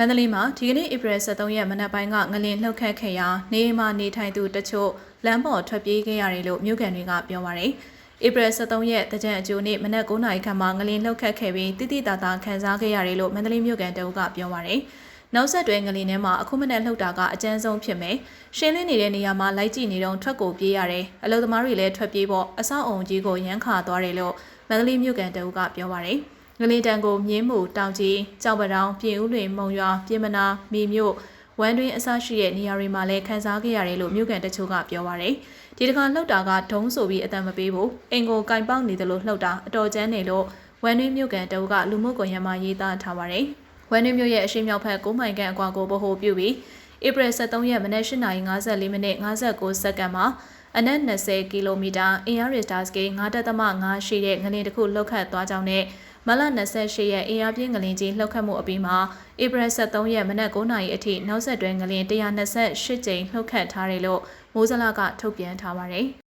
မန္တလေးမှာဒီကနေ့ဧပြီ23ရက်မနက်ပိုင်းကငလင်လှုပ်ခတ်ခဲ့ရာနေအိမ်မှာနေထိုင်သူတချို့လမ်းပေါ်ထွက်ပြေးခဲ့ရတယ်လို့မြို့ကန်တွေကပြောပါရယ်။ဧပြီ23ရက်တကြံအကျိုးနေ့မနက်9:00နာရီခန့်မှာငလင်လှုပ်ခတ်ခဲ့ပြီးတိတိတသာခန်းစားခဲ့ရတယ်လို့မန္တလေးမြို့ကန်တအုပ်ကပြောပါရယ်။နောက်ဆက်တွဲငလင်ထဲမှာအခုမနေ့လှုပ်တာကအကျဉ်းဆုံးဖြစ်မယ်။ရှင်းလင်းနေတဲ့နေရာမှာလိုက်ကြည့်နေတော့ထွက်ကိုပြေးရတယ်။အလုံသမားတွေလည်းထွက်ပြေးဖို့အဆောက်အုံကြီးကိုရမ်းခါသွားတယ်လို့မန္တလေးမြို့ကန်တအုပ်ကပြောပါရယ်။ ငလင်တန်ကိုမြင်းမှုတောင်ကြီးကြောက်ပတောင်ပြင်ဦးလွင်မုံရွာပြင်မနာမိမြို့ဝမ်းတွင်းအစရှိတဲ့နေရာတွေမှာလည်းခန်းစားခဲ့ရတယ်လို့မြို့ကန်တချို့ကပြောပါရယ်ဒီတခါလှုပ်တာကဒုံးဆိုပြီးအတံမပေးဘူးအင်ကိုကင်ပေါက်နေတယ်လို့လှုပ်တာအတော်ကျန်းနေလို့ဝမ်းတွင်းမြို့ကန်တအုပ်ကလူမှုကွန်ရက်မှာရေးသားထားပါရယ်ဝမ်းတွင်းမြို့ရဲ့အရှိမြောက်ဘက်9မိုင်ခန့်အကွာကိုဗဟိုပြုပြီး ဧပြီ23ရက်မနက်8:54မိနစ်59စက္ကန့်မှာအနက်20ကီလိုမီတာအင်အားရစ်တာစကေ9.5ရှိတဲ့ငလင်တစ်ခုလှုပ်ခတ်သွားကြောင်းနဲ့မလ28ရက်အင်အားပြင်းငလင်ကြီးလှုပ်ခတ်မှုအပြီးမှာဧပြီ23ရက်မနက်9:00နာရီအထိနောက်ဆက်တွဲငလင်128ကြိမ်လှုပ်ခတ်ထားတယ်လို့မိုးစလကထုတ်ပြန်ထားပါတယ်။